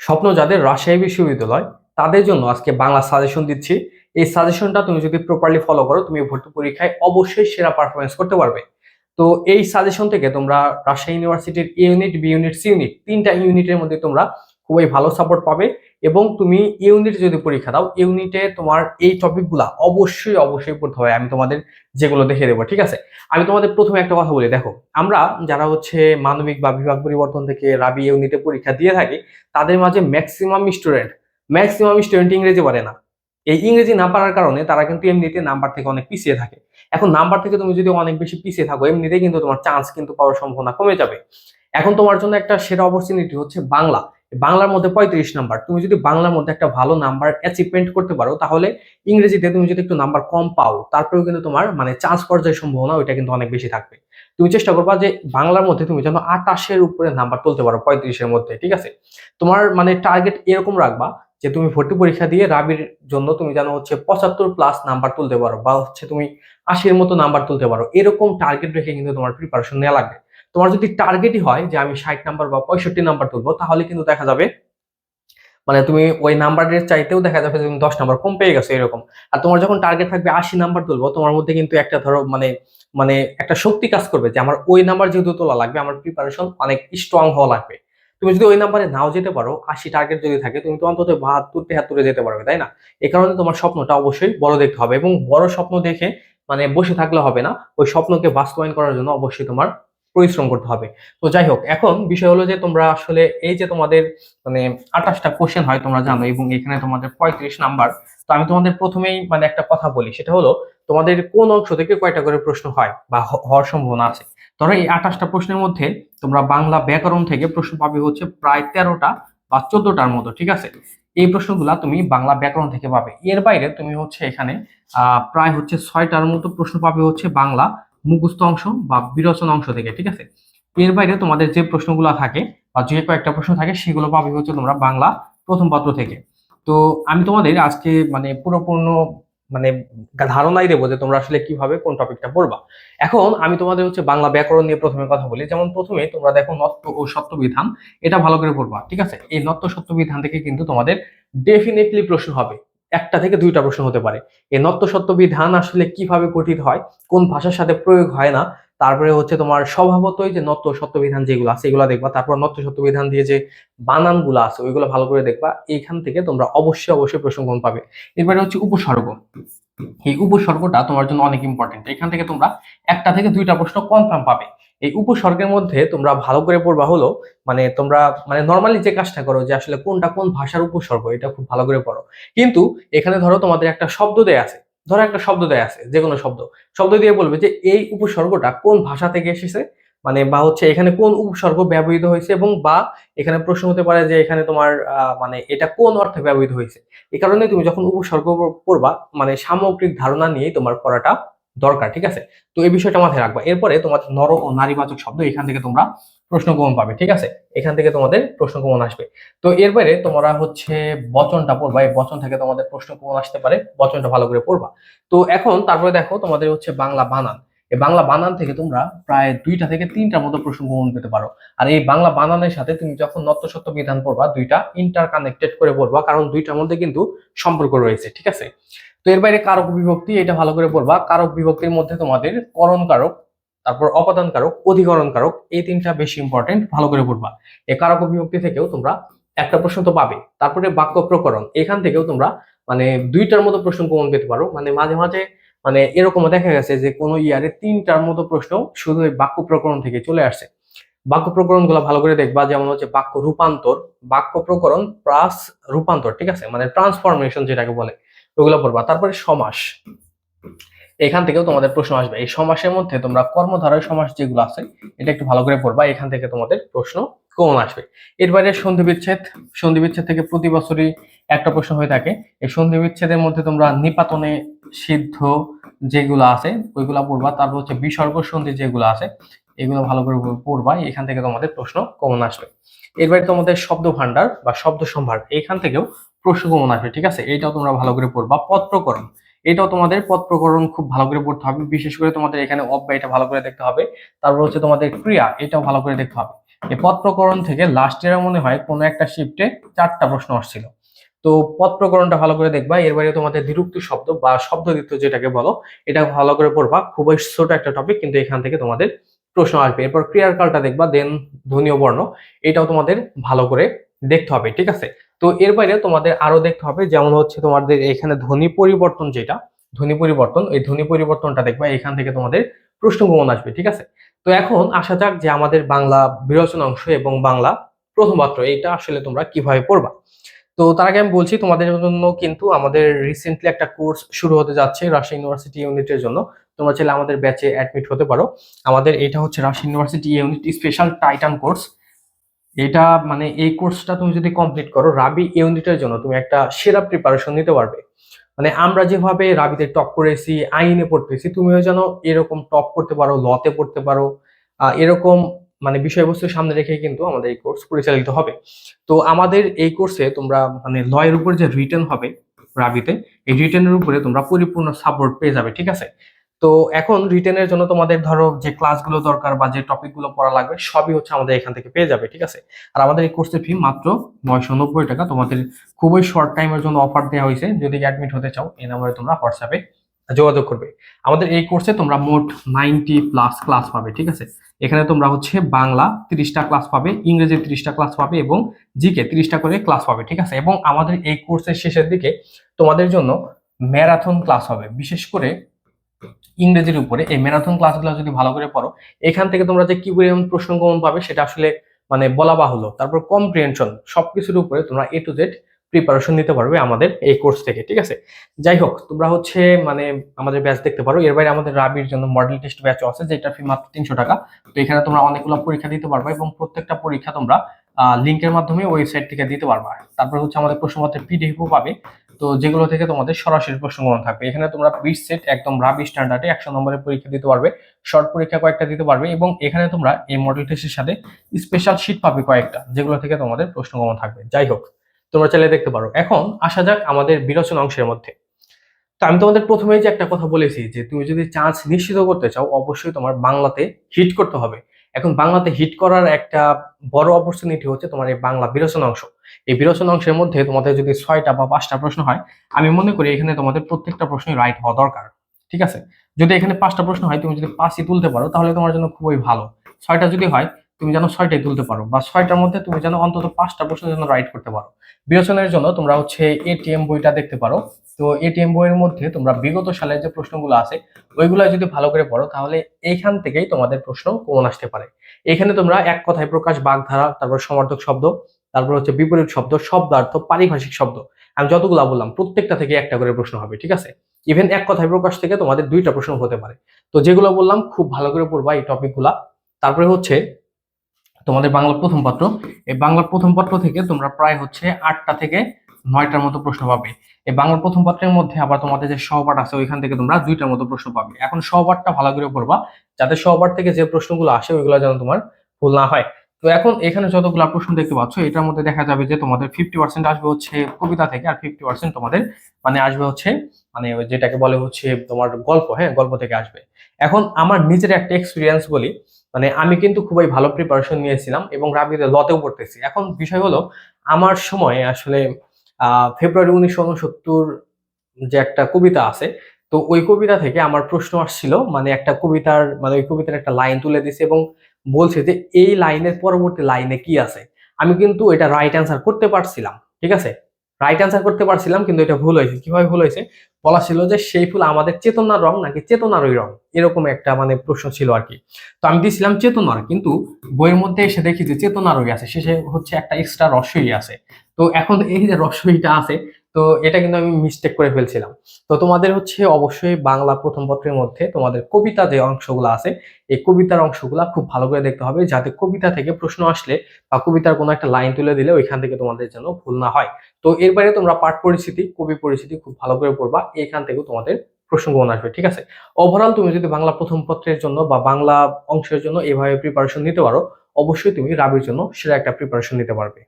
স্বপ্ন যাদের রাজশাহী বিশ্ববিদ্যালয়, তাদের জন্য আজকে বাংলা সাজেশন দিচ্ছি। এই সাজেশনটা তুমি যদি প্রপারলি ফলো করো, তুমি ভর্তি পরীক্ষায় অবশ্যই সেরা পারফরমেন্স করতে পারবে। তো এই সাজেশন থেকে তোমরা রাজশাহী ইউনিভার্সিটির A unit B unit C unit তিনটা ইউনিটের মধ্যে তোমরা খুবই ভালো সাপোর্ট পাবে এবং তুমি ইউনিট যদি পরীক্ষা দাও ইউনিটে তোমার এই টপিকগুলা অবশ্যই অবশ্যই পড়তে হবে। আমি তোমাদের যেগুলো দেখে দেবো, ঠিক আছে? আমি তোমাদের প্রথমে একটা কথা বলি। দেখো, আমরা যারা হচ্ছে মানবিক বা বিভাগ পরিবর্তন থেকে রাবি ইউনিটে পরীক্ষা দিয়ে থাকি, তাদের মাঝে ম্যাক্সিমাম স্টুডেন্ট ম্যাক্সিমাম স্টুডেন্ট ইংরেজি পারে না। এই ইংরেজি না পারার কারণে তারা কিন্তু এমনিতে নাম্বার থেকে অনেক পিছিয়ে থাকে। এখন নাম্বার থেকে তুমি যদি অনেক বেশি পিছিয়ে থাকো, এমনিতেই কিন্তু তোমার চান্স কিন্তু পাওয়ার সম্ভাবনা কমে যাবে। এখন তোমার জন্য একটা সেরা অপরচুনিটি হচ্ছে বাংলা। বাংলার মধ্যে পঁয়ত্রিশ নাম্বার। তুমি যদি বাংলার মধ্যে একটা ভালো নাম্বার অ্যাচিভমেন্ট করতে পারো, তাহলে ইংরেজিতে তুমি যদি একটু নাম্বার কম পাও, তারপরেও কিন্তু তোমার মানে চান্স পর্যায়ের সম্ভাবনা ওইটা কিন্তু অনেক বেশি থাকবে। তুমি চেষ্টা করবা যে বাংলার মধ্যে তুমি যেন আটাশের উপরে নাম্বার তুলতে পারো, পঁয়ত্রিশের মধ্যে, ঠিক আছে? তোমার মানে টার্গেট এরকম রাখবা যে তুমি ভর্তি পরীক্ষা দিয়ে রাবির জন্য তুমি যেন হচ্ছে পঁচাত্তর প্লাস নাম্বার তুলতে পারো বা হচ্ছে তুমি আশির মতো নাম্বার তুলতে পারো। এরকম টার্গেট রেখে কিন্তু তোমার প্রিপারেশন নেওয়া লাগবে। তোমার যদি টার্গেটই হয় যে আমি ষাট নাম্বার বা পঁয়ষট্টি নাম্বার তুলবো, তাহলে কিন্তু দেখা যাবে মানে তুমি ওই নাম্বারের চাইতেও দেখা যাবে তুমি দশ নাম্বার কম পেয়ে গেছো এরকম। আর তোমার যখন টার্গেট থাকবে আশি নাম্বার তুলবো, তোমার মধ্যে কিন্তু একটা ধরো মানে মানে একটা শক্তি কাজ করবে যে আমার ওই নাম্বার যেহেতু তোলা লাগবে, আমার প্রিপারেশন অনেক স্ট্রং হওয়া লাগবে। তুমি যদি ওই নাম্বারে নাও যেতে পারো, আশি টার্গেট যদি থাকে, তুমি তো অন্তত বাহাত্তর, তেহাত্তরে যেতে পারবে, তাই না? এ কারণে তোমার স্বপ্নটা অবশ্যই বড় দেখতে হবে এবং বড় স্বপ্ন দেখে মানে বসে থাকলে হবে না। ওই স্বপ্নকে বাস্তবায়ন করার জন্য অবশ্যই তোমার পরিশ্রম করতে হবে। তো যাই হোক, এখন বিষয় হলো যে তোমরা আসলে এই যে তোমাদের মানে আঠাশটা কোশ্চেন হয় তোমরা জানো এবং এখানে তোমাদের পঁয়ত্রিশ নাম্বার তো আমি তোমাদের প্রথমেই মানে একটা কথা বলি, সেটা হলো তোমাদের কোন অংশ থেকে কয়টা করে প্রশ্ন হয় বা হওয়ার সম্ভাবনা আছে। ধরো এই আঠাশটা প্রশ্নের মধ্যে তোমরা বাংলা ব্যাকরণ থেকে প্রশ্ন পাবে হচ্ছে প্রায় তেরোটা বা চোদ্দটার মতো, ঠিক আছে? এই প্রশ্নগুলা তুমি বাংলা ব্যাকরণ থেকে পাবে। এর বাইরে তুমি হচ্ছে এখানে প্রায় হচ্ছে ছয়টার মতো প্রশ্ন পাবে হচ্ছে বাংলা মুখস্থ অংশ বা বিরচনা অংশ থেকে, ঠিক আছে? এর বাইরে তোমাদের যে প্রশ্নগুলো থাকে বা যে কয়েকটা প্রশ্ন থাকে, সেগুলো পাবে হচ্ছে তোমরা বাংলা প্রথম পত্র থেকে। তো আমি তোমাদের আজকে মানে পুরোপূর্ণ মানে ধারণাই দেবো যে তোমরা আসলে কীভাবে কোন টপিকটা পড়বা। এখন আমি তোমাদের হচ্ছে বাংলা ব্যাকরণ নিয়ে প্রথমে কথা বলি। যেমন প্রথমে তোমরা দেখো নত্য ও সত্য বিধান এটা ভালো করে পড়বা, ঠিক আছে? এই নত্য সত্য বিধান থেকে কিন্তু তোমাদের ডেফিনেটলি প্রশ্ন হবে। একটা থেকে দুইটা প্রশ্ন হতে পারে। এই নত্য সত্য বিধান আসলে কীভাবে গঠিত হয়? কোন ভাষার সাথে প্রয়োগ হয় না? তারপরে হচ্ছে তোমার স্বভাবতই যে নত্য বিধান যেগুলো আছে, এগুলো দেখবা। তারপর নত্য বিধান দিয়ে যে বানানগুলো আছে, ওইগুলো ভালো করে দেখবা। এইখান থেকে তোমরা অবশ্যই অবশ্যই প্রশ্ন কোন পাবে। এরপরে হচ্ছে উপসর্গ। এই উপসর্গটা তোমার জন্য অনেক ইম্পর্টেন্ট এখান থেকে তোমরা একটা থেকে দুইটা প্রশ্ন কনফার্ম পাবে। এই উপসর্গের মধ্যে তোমরা ভালো করে পড়বা হলো মানে তোমরা মানে নর্মালি যে কাজটা করো যে আসলে কোনটা কোন ভাষার উপসর্গ, এটা খুব ভালো করে পড়ো। কিন্তু এখানে ধরো তোমাদের একটা শব্দ দেয়া আছে। ধরো একটা শব্দ দেয়া আছে যে কোনো শব্দ। শব্দ দিয়ে বলবে যে এই উপসর্গটা কোন ভাষা থেকে এসেছে? মানে বা হচ্ছে এখানে কোন উপসর্গ ব্যবহৃত হয়েছে এবং বা এখানে প্রশ্ন হতে পারে যে এখানে তোমার মানে এটা কোন অর্থে ব্যবহৃত হয়েছে? এই কারণে তুমি যখন উপসর্গ পড়বা মানে সামগ্রিক ধারণা নিয়েই তোমার পড়াটা দরকার, ঠিক আছে? তো এই বিষয়টা মাথায় রাখবা। এরপরে তোমাদের নর ও নারীবাচক শব্দ, এখান থেকে তোমরা প্রশ্ন কমন পাবে, ঠিক আছে? এখান থেকে তোমাদের প্রশ্ন কমন আসবে। তো এরপরে তোমরা হচ্ছে বচনটা পড়বা, এই বচন থেকে তোমাদের প্রশ্ন কমন আসতে পারে, বচনটা ভালো করে পড়বা। তো এখন তারপরে দেখো তোমাদের হচ্ছে বাংলা বানান। এই বাংলা বানান থেকে তোমরা প্রায় দুইটা থেকে তিনটার মতো প্রশ্ন কমন পেতে পারো। আর এই বাংলা বানানের সাথে তুমি যখন নত্য সত্য বিধান পড়বা, দুইটা ইন্টার কানেক্টেড করে পড়বা কারণ দুইটার মধ্যে কিন্তু সম্পর্ক রয়েছে, ঠিক আছে? তো এর বাইরে কারক বিভক্তি এটা ভালো করে পড়বা কারক বিভক্তির মধ্যে তোমাদের করণ কারক, তারপর অপাদান কারক, অধিকরণ কারক, এই তিনটা বেশি ইম্পর্টেন্ট ভালো করে পড়বা। এই কারক বিভক্তি থেকেও তোমরা একটা প্রশ্ন তো পাবে। তারপরে বাক্য প্রকরণ, এখান থেকেও তোমরা মানে দুইটার মতো প্রশ্ন কমন পেতে পারো। মানে মাঝে মাঝে মানে এরকমও দেখা গেছে যে কোনো ইয়ারে তিনটার মতো প্রশ্ন শুধু এই বাক্য প্রকরণ থেকে চলে আসছে। বাক্য প্রকরণগুলো ভালো করে দেখবা, যেমন হচ্ছে বাক্য রূপান্তর, বাক্য প্রকরণ প্লাস রূপান্তর, ঠিক আছে? মানে ট্রান্সফরমেশন যেটাকে বলে, ওগুলো পড়বা। তারপরে সমাস। এখান থেকেও তোমাদের প্রশ্ন আসবে। এই সমাসের মধ্যে তোমরা কর্মধারয় সমাস যেগুলো আছে, এটা একটু ভালো করে পড়বা। এখান থেকে তোমাদের প্রশ্ন কমন আসবে। এর বাইরে সন্ধি বিচ্ছেদ সন্ধি বিচ্ছেদ থেকে প্রতি বছরই একটা প্রশ্ন হয়ে থাকে। এই সন্ধি বিচ্ছেদের মধ্যে তোমরা নিপাতনে সিদ্ধ যেগুলো আছে, ওইগুলা পড়বা। তারপর হচ্ছে বিসর্গ সন্ধি যেগুলো আছে, এগুলো ভালো করে পড়বা এখান থেকে তোমাদের প্রশ্ন কমন আসবে। এর বাইরে তোমাদের শব্দ ভান্ডার বা শব্দ সম্ভার এখান থেকেও প্রশ্ন কমন আসবে, ঠিক আছে? এইটাও তোমরা ভালো করে পড়বা। পদ প্রকরণ এটাও তোমাদের পদ প্রকরণ খুব ভালো করে পড়তে হবে। বিশেষ করে তোমাদের এখানে অব্যয়টা ভালো করে দেখতে হবে। তারপর হচ্ছে তোমাদের ক্রিয়া, এটাও ভালো করে দেখতে হবে। এই পদ প্রকরণ থেকে লাস্ট ইয়ারে মনে হয় কোনো একটা শিফটে চারটা প্রশ্ন আসছিল। তো পদ প্রকরণটা ভালো করে দেখবা। এর বাইরে তোমাদের দ্বিরুক্তি শব্দ বা শব্দ দ্বিত্ব যেটাকে বলো, এটা ভালো করে পড়বা। খুবই ছোট একটা টপিক কিন্তু এখান থেকে তোমাদের প্রশ্ন আসবে। এরপর ক্রিয়ার কালটা দেখবা, দেন ধ্বনীয় বর্ণ। এটাও তোমাদের ভালো করে দেখতে হবে, ঠিক আছে? তো এর বাইরে তোমাদের আরও দেখতে হবে, যেমন হচ্ছে তোমাদের এখানে ধ্বনি পরিবর্তন যেটা, ধ্বনি পরিবর্তন, এই ধ্বনি পরিবর্তনটা দেখবা, এখান থেকে তোমাদের প্রশ্ন কমন আসবে, ঠিক আছে? তো এখন আসা যাক যে আমাদের বাংলা বিরোচন অংশ এবং বাংলা প্রথম পাত্র এইটা আসলে তোমরা কীভাবে পড়বা? তো তার আগে আমি বলছি, তোমাদের জন্য কিন্তু আমাদের রিসেন্টলি একটা কোর্স শুরু হতে যাচ্ছে রাজশাহী ইউনিভার্সিটি ইউনিটের জন্য। তোমরা চাইলে আমাদের ব্যাচে অ্যাডমিট হতে পারো। আমাদের এটা হচ্ছে Rajshahi university unit special titan course এটা মানে এই কোর্সটা তুমি যদি কমপ্লিট করো রাবি ইউনিটের জন্য তুমি একটা সেরা প্রিপারেশন নিতে পারবে। মানে আমরা যেভাবে রাবিতে টপ করেছি, আইনে পড়তেছি, তুমিও যেন এরকম টপ করতে পারো লতে পড়তে পারো এরকম মানে বিষয়বস্তু সামনে রেখে কিন্তু আমাদের এই কোর্স পরিচালিত হবে। তো আমাদের এই কোর্সে তোমরা মানে লয়ের উপর যে রিটার্ন হবে রাবিতে, এই রিটার্নের উপরে তোমরা পরিপূর্ণ সাপোর্ট পেয়ে যাবে, ঠিক আছে? তো এখন রিটেনের জন্য তোমাদের ধরো যে ক্লাসগুলো দরকার বা যে টপিকগুলো পড়া লাগবে, সবই হচ্ছে আমাদের এখান থেকে পেয়ে যাবে, ঠিক আছে? আর আমাদের এই কোর্সের ফি মাত্র নয়শো নব্বই টাকা। তোমাদের খুবই শর্ট টাইমের জন্য অফার দেওয়া হয়েছে। যদি অ্যাডমিট হতে চাও, এই নাম্বারে তোমরা হোয়াটসঅ্যাপে যোগাযোগ করবে। আমাদের এই কোর্সে তোমরা মোট নাইনটি প্লাস ক্লাস পাবে, ঠিক আছে? এখানে তোমরা হচ্ছে বাংলা তিরিশটা ক্লাস পাবে, ইংরেজি তিরিশটা ক্লাস পাবে এবং জিকে তিরিশটা করে ক্লাস পাবে, ঠিক আছে? এবং আমাদের এই কোর্সের শেষের দিকে তোমাদের জন্য ম্যারাথন ক্লাস হবে। বিশেষ করে ইংরেজির উপরে। এই ম্যারাথন ক্লাসগুলো যদি ভালো করে পড়ো, এখান থেকে তোমরা যে কি পরিমাণ প্রশ্ন পাবে সেটা আসলে মানে বলা বাহুল্য। তারপর কম্প্রিহেনশন সবকিছুর উপরে তোমরা এ টু জেড প্রিপারেশন নিতে পারবে আমাদের এই কোর্স থেকে, ঠিক আছে? যাই হোক তোমরা হচ্ছে মানে আমাদের ব্যাচ দেখতে পারো। এর বাইরে আমাদের রাবির জন্য মডেল টেস্ট ব্যাচও আছে, যেটা ফি মাত্র তিনশো টাকা। তো এখানে তোমরা অনেকগুলো পরীক্ষা দিতে পারবে এবং প্রত্যেকটা পরীক্ষা তোমরা লিঙ্কের মাধ্যমে ওয়েবসাইট থেকে দিতে পারবা। তারপর হচ্ছে আমাদের প্রশ্নপত্রের পিডিএফও পাবে। তো যেগুলো থেকে তোমাদের সরাসরি প্রশ্নগ্রহণ থাকবে। এখানে তোমরা বিশ সেট একদম রাবি স্ট্যান্ডার্ডে একশো নম্বরের পরীক্ষা দিতে পারবে। শর্ট পরীক্ষা কয়েকটা দিতে পারবে এবং এখানে তোমরা এই মডেল টেস্টের সাথে স্পেশাল শিট পাবে কয়েকটা, যেগুলো থেকে তোমাদের প্রশ্নগ্রহণ থাকবে। যাই হোক তোমরা চাইলে দেখতে পারো। এখন আসা যাক আমাদের বিরোচন অংশের মধ্যে। তো আমি তোমাদের প্রথমেই যে একটা কথা বলেছি যে তুমি যদি চান্স নিশ্চিত করতে চাও, অবশ্যই তোমার বাংলাতে হিট করতে হবে। এখন বাংলাতে হিট করার একটা বড় অপরচুনিটি হচ্ছে তোমার এই বাংলা বিরোচন অংশ। এই বিরোচন অংশের মধ্যে তোমাদের যদি ছয়টা বা পাঁচটা প্রশ্ন হয়, আমি মনে করি এখানে তোমাদের প্রত্যেকটা প্রশ্নই রাইট হওয়া দরকার। ঠিক আছে? যদি এখানে পাঁচটা প্রশ্ন হয়, তুমি যদি পাঁচই তুলতে পারো, তাহলে তোমার জন্য খুবই ভালো। ছয়টা যদি হয় তুমি যেন ছয়টাই তুলতে পারো বা ছয়টার মধ্যে তুমি যেন অন্তত পাঁচটা প্রশ্ন যেন রাইট করতে পারো। বিরোচনের জন্য তোমরা হচ্ছে এটিএম বইটা দেখতে পারো। তো এটিএম বইয়ের মধ্যে তোমরা বিগত সালের যে প্রশ্নগুলো আছে, ওইগুলো যদি ভালো করে পড়ো, তাহলে এইখান থেকেই তোমাদের প্রশ্ন কমন আসতে পারে। এখানে তোমরা এক কথায় প্রকাশ, বাগধারা, তারপর সমর্থক শব্দ, তারপর হচ্ছে বিপরীত শব্দ, শব্দার্থ, পারিভাষিক শব্দ। আমি যতগুলা বললাম, প্রত্যেকটা থেকে একটা করে প্রশ্ন হবে, ঠিক আছে? ইভেন এক কথায় প্রকাশ থেকে তোমাদের দুইটা প্রশ্ন হতে পারে। তো যেগুলো বললাম, খুব ভালো করে পড়বা এই টপিকগুলা তারপরে হচ্ছে তোমাদের বাংলা প্রথম পত্র। এই বাংলা প্রথম পত্র থেকে তোমরা প্রায় হচ্ছে আটটা থেকে নয়টার মতো প্রশ্ন পাবে। এই বাংলা প্রথম পত্রের মধ্যে আবার তোমাদের যে সহপাঠ আছে, ওইখান থেকে তোমরা দুইটার মতো প্রশ্ন পাবে। এখন সহপাঠটা ভালো করে পড়বা। যাতে সহপাঠ থেকে যে প্রশ্নগুলো আসে, ওইগুলো যেন তোমার ভুল না হয়। তো এখন এখানে যতগুলো প্রশ্ন দেখতে পাচ্ছ, এটার মধ্যে দেখা যাবে যে তোমাদের ফিফটি পার্সেন্ট আসবে হচ্ছে কবিতা থেকে আর ফিফটি পার্সেন্ট তোমাদের মানে আসবে হচ্ছে মানে যেটাকে বলে হচ্ছে তোমার গল্প হ্যাঁ গল্প থেকে আসবে। এখন আমার নিজের একটা এক্সপিরিয়েন্স বলি। মানে আমি কিন্তু খুবই ভালো প্রিপারেশন নিয়েছিলাম এবং রাবিতে লতেও পড়তেছি। এখন বিষয় হলো, আমার সময় আসলে ফেব্রুয়ারি উনিশশো উনসত্তর যে একটা কবিতা আছে, তো ওই কবিতা থেকে আমার প্রশ্ন আসছিল মানে একটা কবিতার মানে ওই কবিতার একটা লাইন তুলে দিছে এবং বলছে যে, এই লাইনের পরবর্তী লাইনে কি আছে? আমি কিন্তু এটা রাইট অ্যান্সার করতে পারছিলাম, ঠিক আছে? রাইট অ্যান্সার করতে পারছিলাম, কিন্তু এটা ভুল হয়েছে। কীভাবে ভুল হয়েছে? বলা ছিল যে সেই ফুল আমাদের চেতনার রং নাকি চেতনার ওই রং? এরকম একটা মানে প্রশ্ন ছিল আর কি। তো আমি দিয়েছিলাম চেতনার, কিন্তু বইয়ের মধ্যে এসে দেখি যে চেতনারই আছে। শেষে হচ্ছে একটা এক্সট্রা রসই আছে। তো এখন এই যে রসইটা আছে তো এটা কিন্তু আমি মিস্টেক করে ফেলছিলাম। তো তোমাদের হচ্ছে অবশ্যই বাংলা প্রথম পত্রের মধ্যে তোমাদের কবিতা যে অংশগুলো আছে, এই কবিতার অংশগুলা খুব ভালো করে দেখতে হবে যাতে কবিতা থেকে প্রশ্ন আসলে বা কবিতার কোনো একটা লাইন তুলে দিলে ওইখান থেকে তোমাদের যেন ভুল না হয়। তো এর বাইরে তোমরা পাঠ পরিস্থিতি, কবি পরিস্থিতি খুব ভালো করে পড়বা, এখান থেকেও তোমাদের প্রশ্ন আসবে, ঠিক আছে? ওভারঅল তুমি যদি বাংলা প্রথম পত্রের জন্য বা বাংলা অংশের জন্য এভাবে প্রিপারেশন নিতে পারো, অবশ্যই তুমি রাবির জন্য সেরা একটা প্রিপারেশন নিতে পারবে।